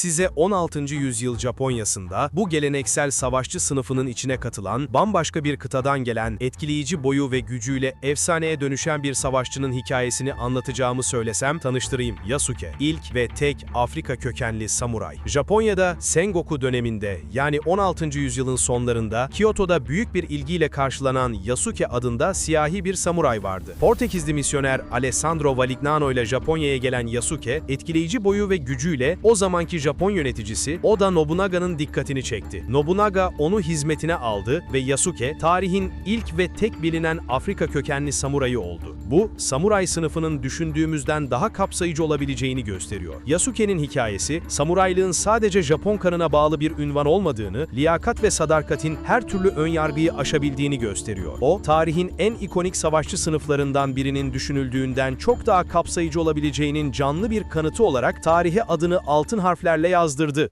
size 16. yüzyıl Japonya'sında bu geleneksel savaşçı sınıfının içine katılan, bambaşka bir kıtadan gelen, etkileyici boyu ve gücüyle efsaneye dönüşen bir savaşçının hikayesini anlatacağımı söylesem tanıştırayım. Yasuke, ilk ve tek Afrika kökenli samuray. Japonya'da Sengoku döneminde yani 16. yüzyılın sonlarında Kyoto'da büyük bir ilgiyle karşılanan Yasuke adında siyahi bir samuray vardı. Portekizli misyoner Alessandro Valignano ile Japonya'ya gelen Yasuke, etkileyici boyu ve gücüyle o zamanki Japon yöneticisi Oda Nobunaga'nın dikkatini çekti. Nobunaga onu hizmetine aldı ve Yasuke, tarihin ilk ve tek bilinen Afrika kökenli samurayı oldu. Bu, samuray sınıfının düşündüğümüzden daha kapsayıcı olabileceğini gösteriyor. Yasuke'nin hikayesi, samuraylığın sadece Japon kanına bağlı bir ünvan olmadığını, liyakat ve sadakatin her türlü önyargıyı aşabildiğini gösteriyor. O, tarihin en ikonik savaşçı sınıflarından birinin düşünüldüğünden çok daha kapsayıcı olabileceğinin canlı bir kanıtı olarak tarihe adını altın yazdırdı.